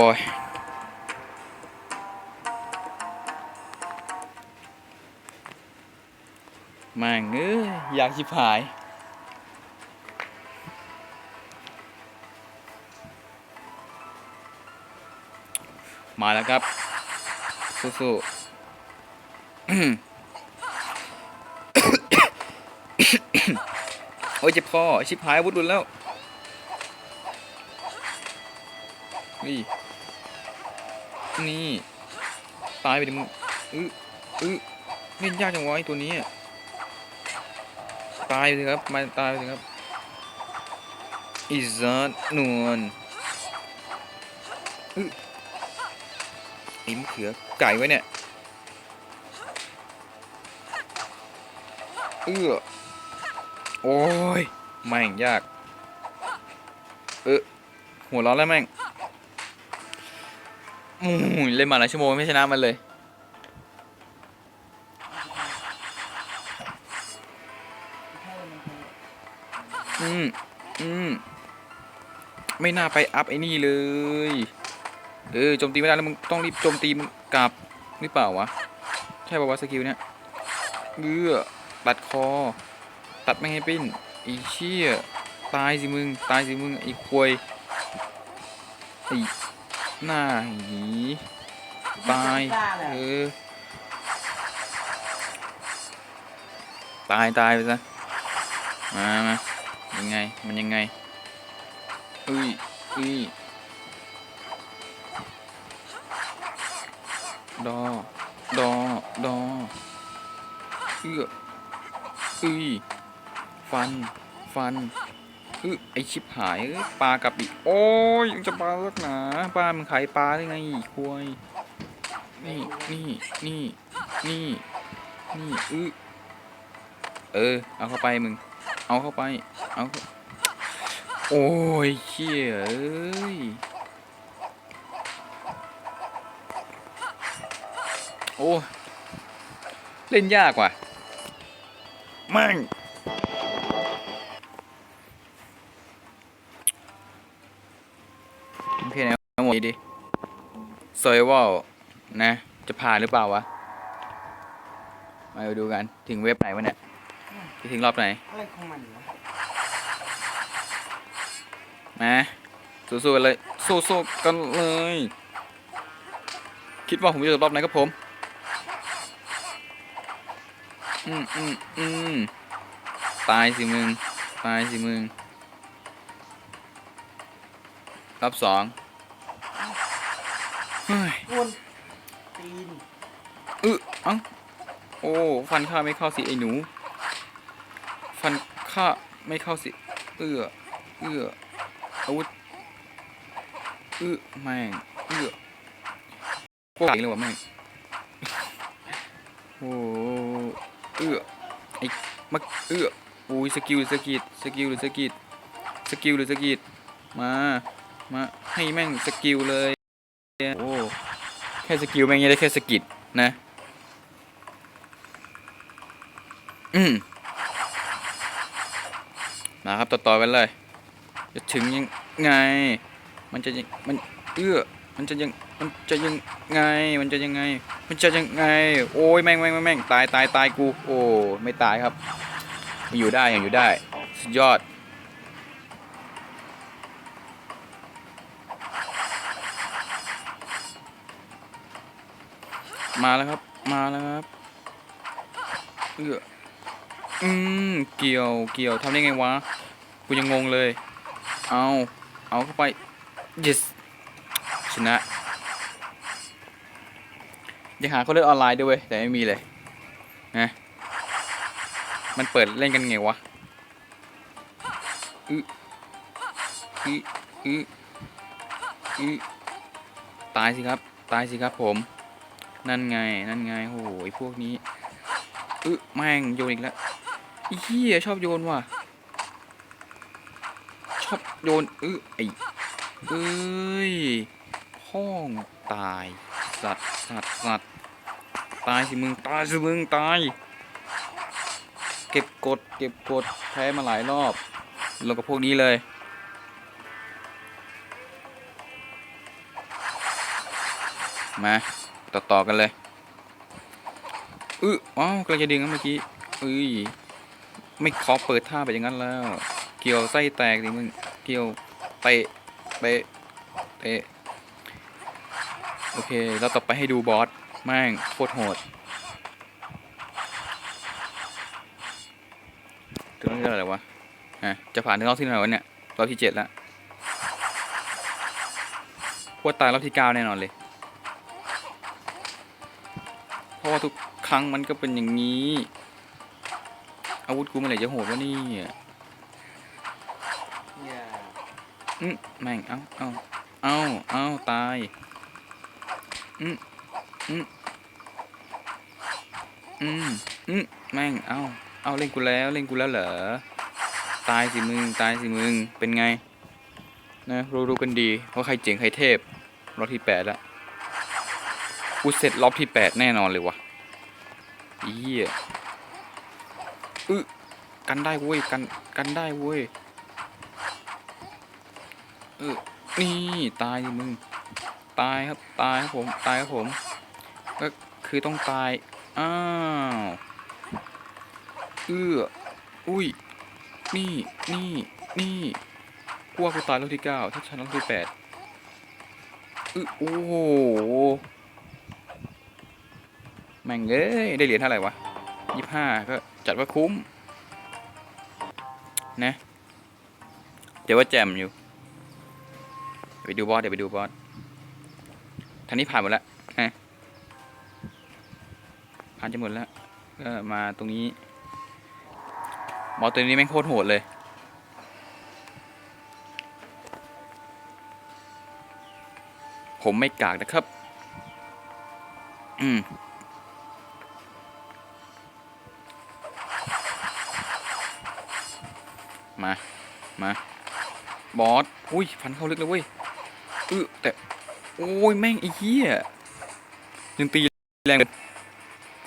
โอ้ยแม่งเอ้ยอยากชิบหาย มาแล้วครับ สู้ๆ โอ้ยเจ็บคอชิบหายอาวุธหลุดแล้วนี่ นี่ ตายไปดิมึงอื้ออื้อเล่นยากจังวะไอตัวนี้ ตายไปเลยครับ มาตายไปเลยครับอีซัดนวลอื้อไอ้มเขือไก่ไว้เนี่ยเอื้อโอ้ยแม่งยาก เออหัวร้อนแล้วแม่ง อู้ยเล่นมาหลายชั่วโมงไม่ชนะมันเลย อืมอืมไม่น่าไปอัพไอ้นี่เลย เออโจมตีไม่ได้แล้วมึงต้องรีบโจมตีมึงกลับหรือเปล่าวะ ใช่ป่าวะสกิลเนี่ยเบื่อตัดคอ ตัดไม่ให้ปิ้นอีเชี่ยตายสิมึง ตายสิมึงไอ้ควยไอ้ หน้าหีตายเออตายตายไปซะมามายังไง มันยังไงอุ้ยอุ้ยดอ ดอ ดอเอื้ออุ้ยฟัน ฟัน อือไอชิบหายปลากลับอีก โอ้ยยังจะปลาลักหนาปลามันขายปลาได้ไงอีกควยนี่นี่นี่นี่นี่อือเออ เอาเข้าไปมึง เอาเข้าไป เอา โอ้ยเขี้ยเอ้ยโอ้ เล่นยากว่ะแมั่ง นะหมดนี้ดิซอยว่านะ จะผ่านหรือเปล่าวะ มาดูกัน ถึงเว็บไหนวะเนี่ยจะถึงรอบไหน อะไรของมันวะมาสู้ๆกันเลย สู้ๆกันเลย คิดว่าผมจะจบรอบไหนครับผม อืมอืมอืมตายสิมึง ตายสิมึง รอบสอง เฮ้ยวนตีนอึเอ้าโอ้ฟันข้าไม่เข้าสิไอ้หนู ฟันข้าไม่เข้าสิ เอื้อ เอื้ออาวุธอื้อแม่งเอื้อพวกไหลเลยว่ะแม่งโอ้เอื้อไอ้มักเอื้อโอ้ยสกิลสกิดสกิลหรือสกิดสกิลหรือสกิดมา มาให้แม่งสกิลเลย โอ้แค่สกิลแม่งยังได้แค่สกิดนะ อืมมาครับต่อต่อๆกันเลย จะถึงยังไง มันจะยังมันเอื้อมันจะยังมันจะยังไง มันจะยังไง มันจะยังไง โอ้ยแม่งแม่งแม่งตายตายตายกู โอ้ไม่ตายครับ อยู่ได้ยังอยู่ได้ สุดยอด มาแล้วครับ มาแล้วครับเอืออืมเกี่ยวเกี่ยวทำได้ไงวะ กูยังงงเลย เอาเอาเข้าไป yes ชนะยังหาเขาเล่นออนไลน์ด้วยเว้ยแต่ไม่มีเลยนะมันเปิดเล่นกันไงวะอืออืออืออือตายสิครับ ตายสิครับผม นั่นไง นั่นไงโอ้ยพวกนี้อึแม่งโยนอีกแล้วอีเหี้ยชอบโยนว่ะ ชอบโยนอึไอเอ้ยห้องตายสัตว์สัตว์สัตว์ตายสิมึงตายสิมึงตาย เก็บกดเก็บกดแพ้มาหลายรอบลงกับพวกนี้เลยมา ต่อต่อกันเลยอื้อว้าวกำลังจะดึงนะเมื่อกี้เอ้ยไม่ขอเปิดท่าไปอย่างนั้นแล้ว เกี่ยวไส้แตกดิมึงเกี่ยวเตะเตะเตะโอเคเราต่อไปให้ดูบอสแม่งโคตรโหดถึงเรื่องอะไรวะอะจะผ่านถึงรอบที่ไหร่วะเนี่ยรอบที่เจ็ดแล้วพวกตายรอบที่เก้าแน่นอนเลย ราะว่าทุกครั้งมันก็เป็นอย่างนี้ อาวุธกูเมื่อไหร่จะโหดวะเนี่ยอย่าอืมแม่ง เอ้าเอ้าเอ้าเอ้าตายอืมอืมอืมอืมแม่ง เอ้าเอ้าเล่นกูแล้วเล่นกูแล้วเหรอ ตายสิมึง ตายสิมึง เป็นไง นะรู้รู้กันดีว่าใครเจ๋งใครเทพรอบที่แปดละ กูเสร็จรอบที่แปดแน่นอนเลยวะเหี้ยอึกันได้เว้ยกันกันได้เว้ยเออนี่ตายดิมึง ตายครับตายครับผมตายครับผม ก็คือต้องตาย อ้าวเอื้ออุ้ย นี่นี่นี่กูว่ากูตายรอบที่เก้าถ้าฉันรอบที่แปดอือโอ้โห แม่งเอ้ย ได้เหรียญเท่าไหร่วะยี่ห้าก็จัดว่าคุ้ม นะเดี๋ยวว่าแจมอยู่ เดี๋ยวไปดูบอส เดี๋ยวไปดูบอสทางนี้ผ่านหมดแล้วนะผ่านจะหมดแล้ว ก็มาตรงนี้บอสตัวนี้แม่งโคตรโหดเลยผมไม่กากนะครับ อืม มา มา บอส อุ้ย ฟันเข้าลึกเลยเว้ยเออแต่ โอ้ย แม่งไอ้เหี้ยยังตีแรง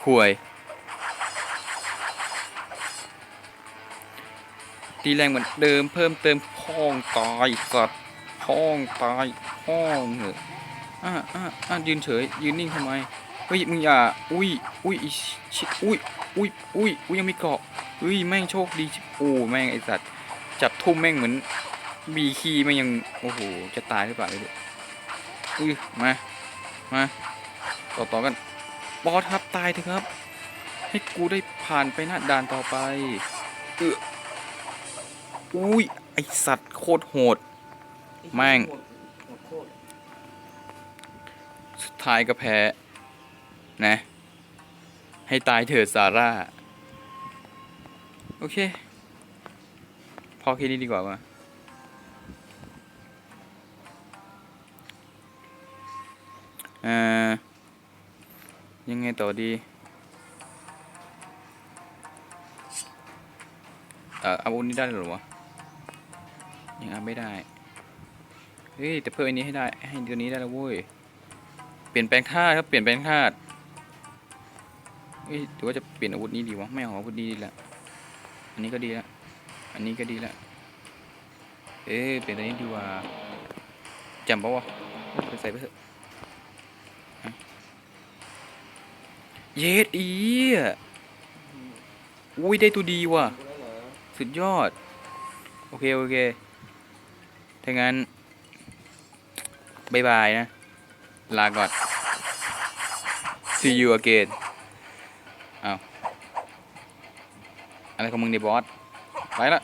ข่วย ตีแรงเหมือนเดิมเพิ่มเติมพ้องตายสัตว์พ้องตายพ้องเหอะอะอะอะยืนเฉย ยืนนิ่งทำไม เฮ้ย มึงอย่า อุ้ย อุ้ยอีชิอุ้ย อุ้ย อุ้ย อุ้ย ยังมีเกาะเฮ้ย แม่งโชคดีโอ้แม่งไอสัตว์ จับทุ่มแม่งเหมือนบีคีแม่งยัง โอ้โห จะตายหรือเปล่าไม่รู้อุ้ยมา มา ต่อต่อกันบอสครับตายเถอะครับ ให้กูได้ผ่านไปหน้าด่านต่อไปเอออุ้ย ไอสัตว์โคตรโหด แม่ง สุดท้ายก็แพ้ นะ ให้ตายเถิดซาร่า โอเค พอแค่นี้ดีกว่ามาเอ่อยังไงต่อดีเอ่อเอาอันนี้ได้หรอวะยังเอาไม่ได้ เฮ้ย แต่เพิ่มอันนี้ให้ได้ ให้ตัวนี้ได้แล้วเว้ย เปลี่ยนแปลงธาครับ เปลี่ยนแปลงธาเอ้ยหรือว่าจะเปลี่ยนอาวุธนี้ดีวะ ไม่เอาอาวุธนี้ดีละ อันนี้ก็ดีละ อันนี้ก็ดีละ เอ้ยเปลี่ยนตัวนี้ดีว่าจำปะวะไปใส่ไปเถอะเยดอีอะอุ้ยได้ตัวดีว่ะ สุดยอด โอเค โอเค ถ้างั้นบายบายนะ ลาก่อน see you again เอาอะไรของมึงเนี่ยบอส ไปละ